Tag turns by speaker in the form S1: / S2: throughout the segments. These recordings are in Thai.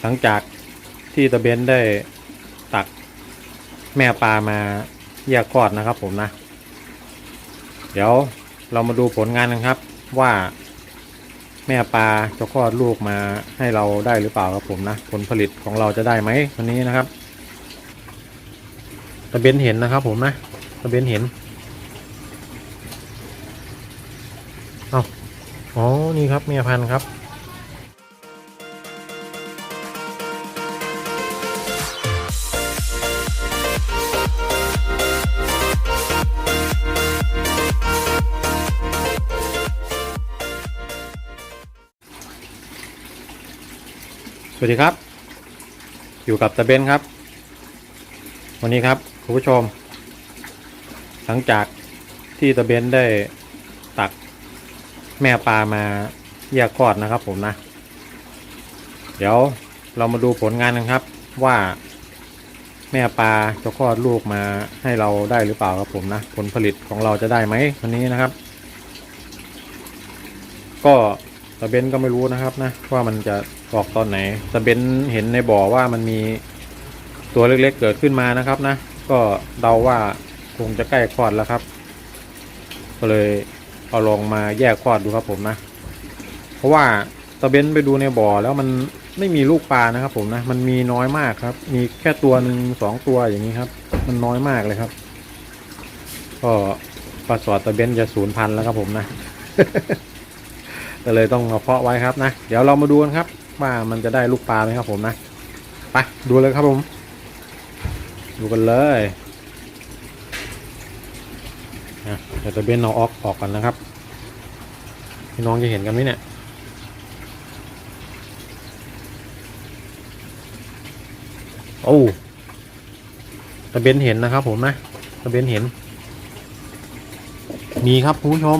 S1: หลังจากที่ตะเบนได้ตักแม่ปลามาแยกคลอดนะครับผมนะ เดี๋ยวเรามาดูผลงานกันครับว่าแม่ปลาจะคลอดลูกมาให้เราได้หรือเปล่าครับผมนะ ผลผลิตของเราจะได้ไหมวันนี้นะครับตะเบนเห็นนะครับผมนะตะเบนเห็นเอาอ๋อนี่ครับแม่พันธุ์ครับ สวัสดีครับ อยู่กับตะเบนครับ วันนี้ครับคุณผู้ชม หลังจากที่ตะเบนได้ตักแม่ปลามาแยกคลอดนะครับผมนะ เดี๋ยวเรามาดูผลงานกันครับ ว่าแม่ปลาจะคลอดลูกมาให้เราได้หรือเปล่าครับผมนะ ผลผลิตของเราจะได้ไหมวันนี้นะครับ ก็ ตะเบนก็ไม่รู้นะครับนะว่ามันจะออกตอนไหนตะเบนเห็นในบ่อว่ามันมีตัวเล็กๆเกิดขึ้นมานะครับนะ ก็เดาว่าคงจะใกล้คลอดแล้วครับ ก็เลยเอาลองมาแยกคลอดดูครับผมนะ เพราะว่าตะเบนไปดูในบ่อแล้วมันไม่มีลูกปลานะครับ ผมนะมันมีน้อยมากครับ มีแค่ตัวหนึ่งสองตัวอย่างนี้ครับ มันน้อยมากเลยครับ ก็ปลาสอดตะเบนจะสูญพันแล้วครับผมนะ ก็เลยต้องมาเพาะไว้ครับนะ เดี๋ยวเรามาดูกันครับ ว่ามันจะได้ลูกปลาไหมครับผมนะ ไปดูเลยครับผม ดูกันเลยอะเดี๋ยวจะเบนเอาออกออกกันนะครับ พี่น้องจะเห็นกันไหมเนี่ยโอ้ตะเบนเห็นนะครับผมนะตะเบนเห็น มีครับคุณผู้ชม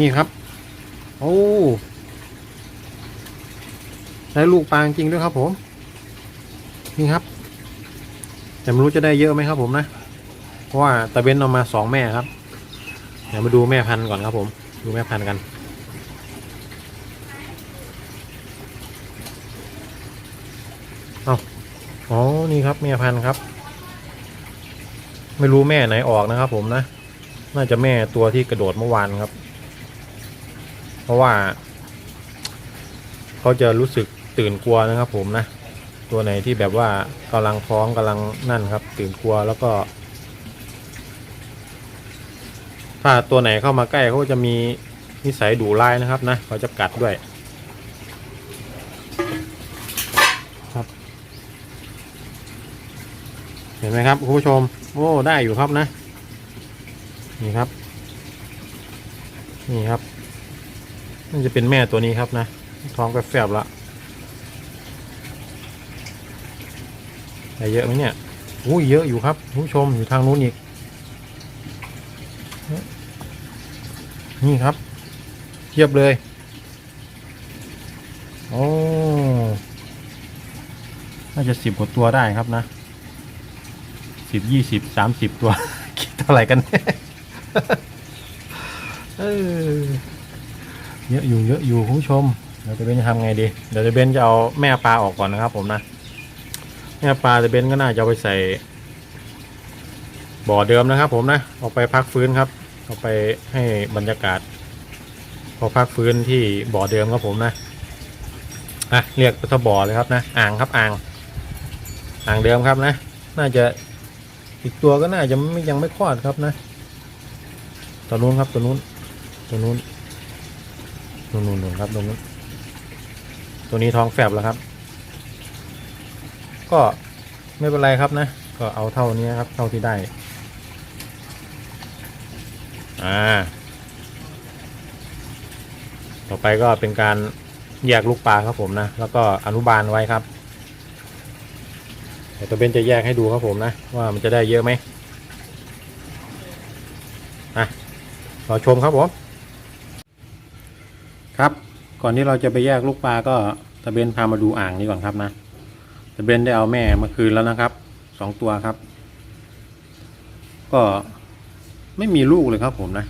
S1: นี่ครับ โอ้ได้ลูกปลาจริงด้วยครับผม นี่ครับ แต่ไม่รู้จะได้เยอะไหมครับผมนะ เพราะว่าตะเบนเอามาสองแม่ครับ เดี๋ยวมาดูแม่พันธุ์ก่อนครับผม ดูแม่พันธุ์กันเอาอ๋อ นี่ครับแม่พันธุ์ครับ ไม่รู้แม่ไหนออกนะครับผมนะ น่าจะแม่ตัวที่กระโดดเมื่อวานครับ เพราะว่า เขาจะรู้สึกตื่นกลัวนะครับ ผมนะตัวไหนที่แบบว่ากำลังท้องกำลังนั่นครับ ตื่นกลัวแล้วก็ ถ้าตัวไหนเข้ามาใกล้เขาจะมีนิสัยดุร้ายนะครับนะเขาจะกัดด้วยครับเห็นไหมครับคุณผู้ชม โอ้ได้อยู่ครับนะ นี่ครับ นี่ครับ น่จะเป็นแม่ตัวนี้ครับนะ ท้องแฟบละได้เยอะไหมเนี่ยอุ้ยเยอะอยู่ครับคุณผู้ชมอยู่ทางนู้นอีก นี่ครับ เทียบเลย โอ้ น่าจะสิบกว่าตัวได้ครับนะสิบยี่สิบสามสิบตัว คิดเท่าไหร่กันแน่เออ เยอะอยู่เยอะอยู่คุณผู้ชมเดี๋ยวจะเบนจะทำไงดี เดี๋ยวจะเบนจะเอาแม่ปลาออกก่อนนะครับ ผมนะแม่ปลาจะเบนก็น่าจะไปใส่ บ่อเดิมนะครับ ผมนะเอาไปพักฟื้นครับเอาไปให้บรรยากาศ พอพักฟื้นที่บ่อเดิมครับผมนะอะเรียกทบ่อเลยครับนะอ่างครับอ่าง อ่างเดิมครับนะ น่าจะอีกตัวก็น่าจะไม่ยังไม่คลอดครับนะตัวนู้นครับตัวนู้นตัวนู้น นู่นนู่นนู่นครับตรงนู้นตัวนี้ท้องแฟบแล้วครับ ก็ไม่เป็นไรครับนะ ก็เอาเท่านี้ครับ เท่าที่ได้ อ่า ต่อไปก็เป็นการแยกลูกปลาครับผมนะ แล้วก็อนุบาลไว้ครับเดี๋ยวตัวเบนจะแยกให้ดูครับผมนะ ว่ามันจะได้เยอะไหมอะรอชมครับผม ก่อนที่เราจะไปแยกลูกปลาก็ตะเบนพามาดูอ่างนี้ก่อนครับนะตะเบนได้เอาแม่มาคืนแล้วนะครับสองตัวครับ ก็ไม่มีลูกเลยครับผมนะ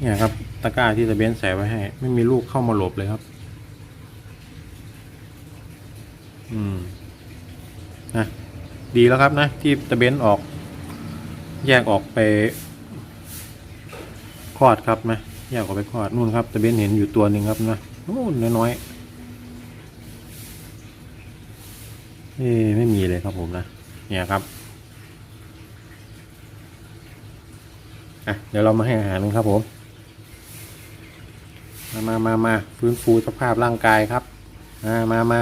S1: เนี่ยครับตะกร้าที่ตะเบนใส่ไว้ให้ ไม่มีลูกเข้ามาหลบเลยครับ อืมนะดีแล้วครับนะ ที่ตะเบนออก แยกออกไปคลอดครับนะ แยกออกไปคลอดนู่นครับตะเบนเห็นอยู่ตัวหนึ่งครับนะนู่นน้อยๆเอ้ไม่มีเลยครับผมนะเนี่ยครับอะเดี๋ยวเรามาให้อาหารกันครับผมมามามามาฟื้นฟูสภาพร่างกายครับ มามามา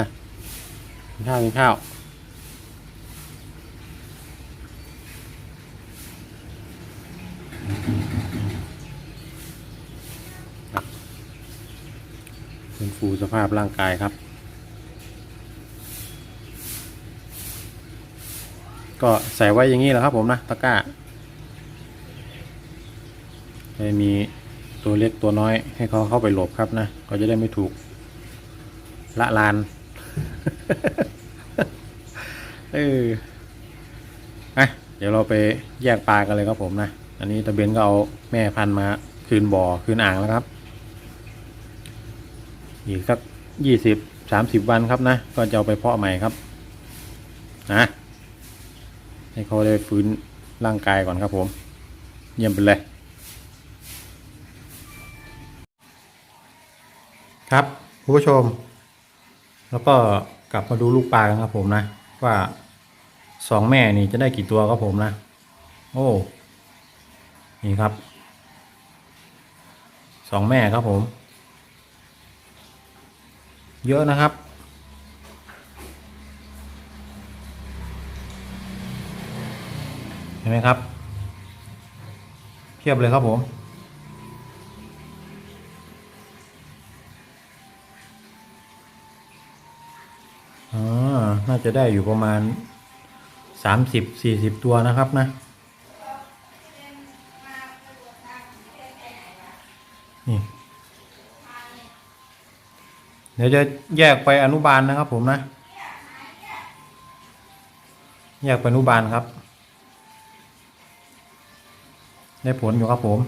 S1: กินข้าวกินข้าว ฟื้นฟูส ภาพร่างกายครับ ก็ใส่ไว้อย่างนี้แหละครับผมนะตะกร้าจะมีตัวเล็กตัวน้อยให้เขาเข้าไปหลบครับนะ ก็จะได้ไม่ถูกละลานเอออะเดี๋ยวเราไปแยกปลากันเลยครับผมนะ อันนี้ตะเบนก็เอาแม่พันมาคืนบ่อคืนอ่างแล้วครับ อีกสักยี่สิบสามสิบวันครับนะ ก็จะเอาไปเพาะใหม่ครับนะให้เขาได้ฟื้นร่างกายก่อนครับผม เยี่ยมไปเลย ครับคุณผู้ชม แล้วก็กลับมาดูลูกปลากันครับผมนะ ว่าสองแม่นี่จะได้กี่ตัวครับผมนะ โอ้นี่ครับสองแม่ครับผม เยอะนะครับ เห็นไหมครับเพียบเลยครับผมอ่าน่าจะได้อยู่ประมาณสามสิบสี่สิบตัวนะครับนะ นี่ เดี๋ยวจะแยกไปอนุบาลนะครับ ผมนะ แยกไปอนุบาลครับ ได้ผลอยู่ครับผม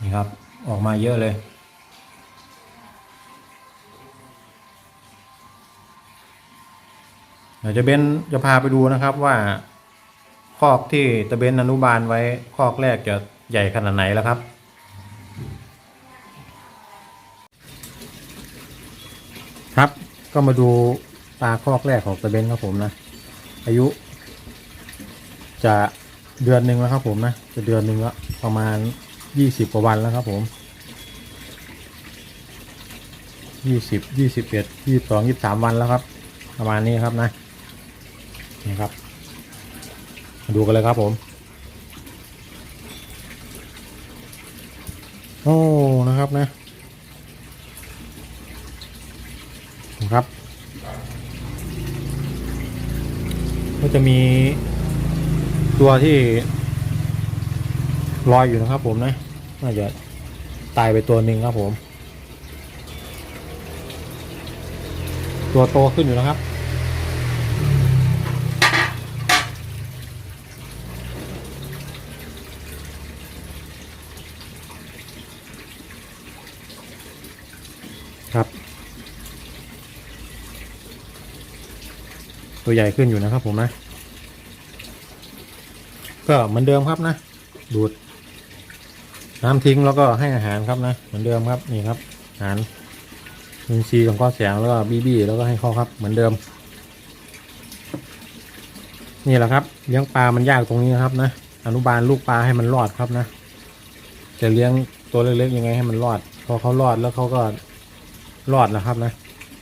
S1: นี่ครับออกมาเยอะเลย เดี๋ยวจะเบนจะพาไปดูนะครับว่า คอกที่ตะเบนอนุบาลไว้คอกแรกจะ ใหญ่ขนาดไหนแล้วครับครับก็มาดูปลาคอกแรกของตะเบนครับผมนะ อายุ จะเดือนหนึ่งแล้วครับผมนะ จะเดือนหนึ่งแล้วประมาณยี่สิบกว่าวันแล้วครับผมยี่สิบยี่สิบเอ็ดยี่สองยี่สามวันแล้วครับ ประมาณนี้ครับนะนี่ครับ มาดูกันเลยครับผม โอ้ นะครับนะ ครับ ก็จะมีตัวที่ลอยอยู่นะครับผมนะ น่าจะตายไปตัวหนึ่งครับผม ตัวโตขึ้นอยู่นะครับ ตัวใหญ่ขึ้นอยู่นะครับผมนะ ก็เหมือนเดิมครับนะ ดูด น้ำทิ้งแล้วก็ให้อาหารครับนะ เหมือนเดิมครับนี่ครับอาหารมินซีของก้อนแสงแล้วก็บีบีแล้วก็ให้เขาครับเหมือนเดิม นี่แหละครับเลี้ยงปลามันยากตรงนี้นะครับนะอนุบาลลูกปลาให้มันรอดครับนะจะเลี้ยงตัวเล็กๆยังไงให้มันรอด พอเขารอดแล้วเขาก็รอดนะครับนะ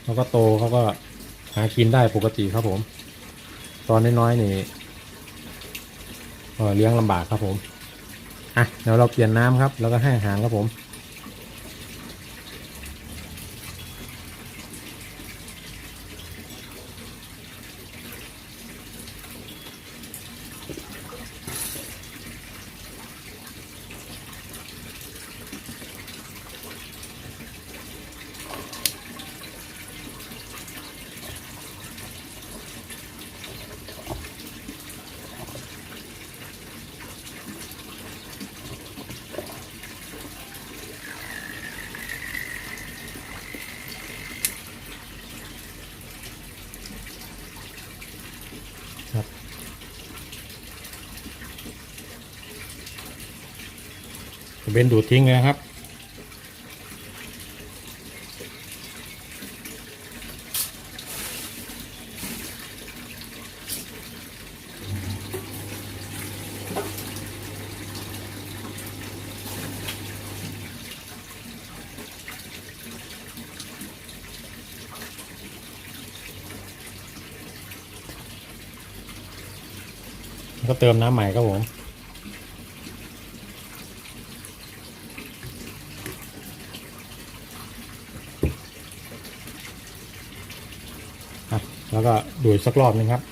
S1: เขาก็โตเขาก็หากินได้ปกติครับผม ตอนน้อยๆนี่เลี้ยงลำบากครับผม อะเดี๋ยวเราเปลี่ยนน้ำครับ แล้วก็ให้อาหารครับผม เป็นดูดทิ้งเลยครับ ก็เติมน้ำใหม่ครับผม อะแล้ว ก็ดูดสักรอบหนึงครับ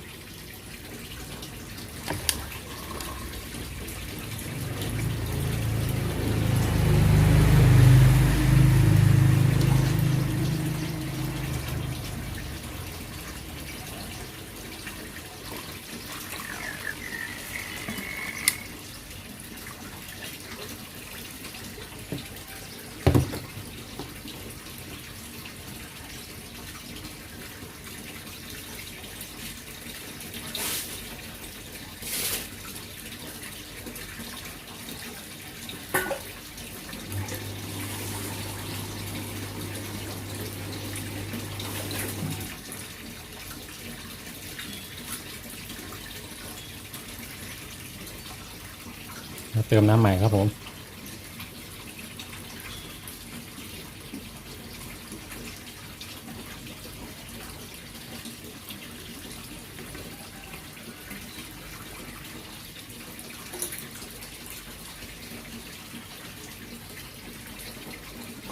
S1: เติมน้ำใหม่ครับผม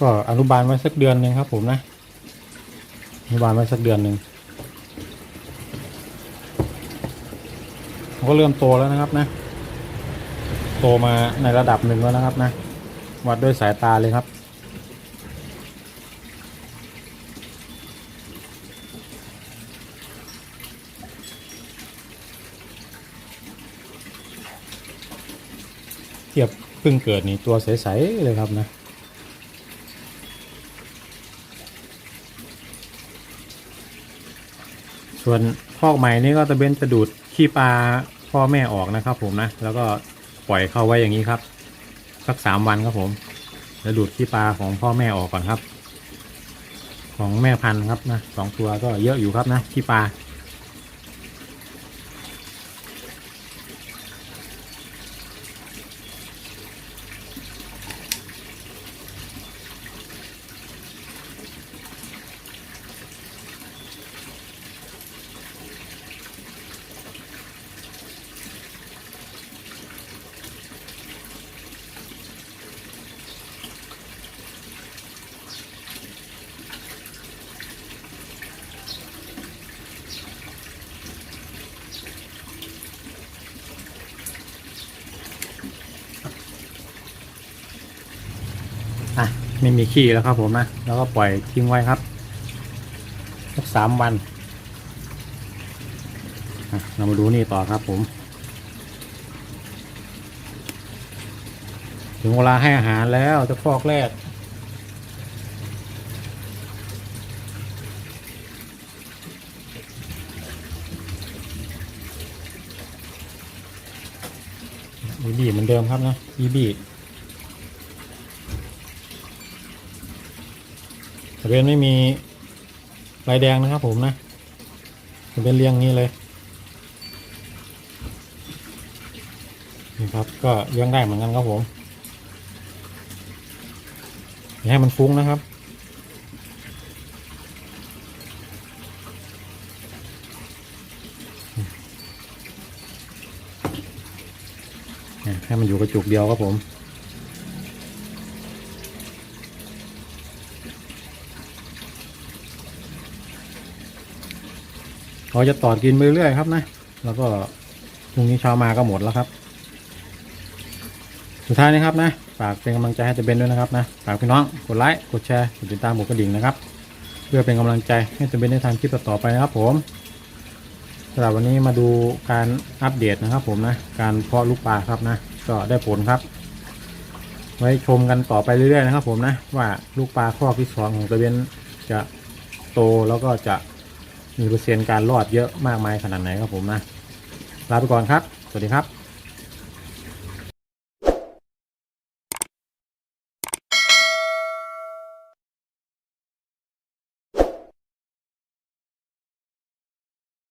S1: ก็อนุบาลไว้สักเดือนหนึ่งครับผมนะ อนุบาลไว้สักเดือนหนึ่งก็เริ่มโตแล้วนะครับนะ โตมาในระดับหนึ่งแล้วนะครับนะ วัดด้วยสายตาเลยครับ เทียบเพิ่งเกิดนี่ตัวใส ๆ เลยครับนะส่วนพอกใหม่นี่ก็จะเป็นจะดูดขี้ปลาพ่อแม่ออกนะครับผมนะ แล้วก็ ปล่อยเข้าไว้อย่างนี้ครับ สักสามวันครับผมแล้วดูดขี้ปลาของพ่อแม่ออกก่อนครับ ของแม่พันธุ์ครับนะสองตัวก็เยอะอยู่ครับนะขี้ปลา ไม่มีขี้แล้วครับผมนะแล้วก็ปล่อยทิ้งไว้ครับสักสามวันเรามาดูนี่ต่อครับผมถึงเวลาให้อาหารแล้วจะฟอกแรกบีบีเหมือนเดิมครับนะบีบี ทะเบียนไม่มีลายแดงนะครับผมนะทะเบียนเรียงนี้เลยนี่ครับก็เลี้ยงได้เหมือนกันครับผมอย่าให้มันฟุ้งนะครับให้มันอยู่กระจุกเดียวครับผม เราจะตอดกินไปเรื่อยครับนะ แล้วก็พรุ่งนี้เช้ามาก็หมดแล้วครับ สุดท้ายนะครับนะ ฝากเป็นกำลังใจให้เจะเบนด้วยนะครับนะ ฝากพี่น้องกดไลค์ กดแชร์ กดติดตามกดกระดิ่งนะครับ เพื่อเป็นกำลังใจให้เจะเบนได้ทำคลิปต่อไปนะครับ ผมสำหรับวันนี้มาดูการอัปเดตนะครับ ผมนะ การเพาะลูกปลาครับนะ ก็ได้ผลครับ ไว้ชมกันต่อไปเรื่อยๆนะครับ ผมนะ ว่าลูกปลาข้อที่สองของตะเบนจะโตแล้วก็จะ มีเปอร์เซ็นต์การรอดเยอะมากมายขนาดไหนครับผมนะลาไปก่อนครับ สวัสดีครับ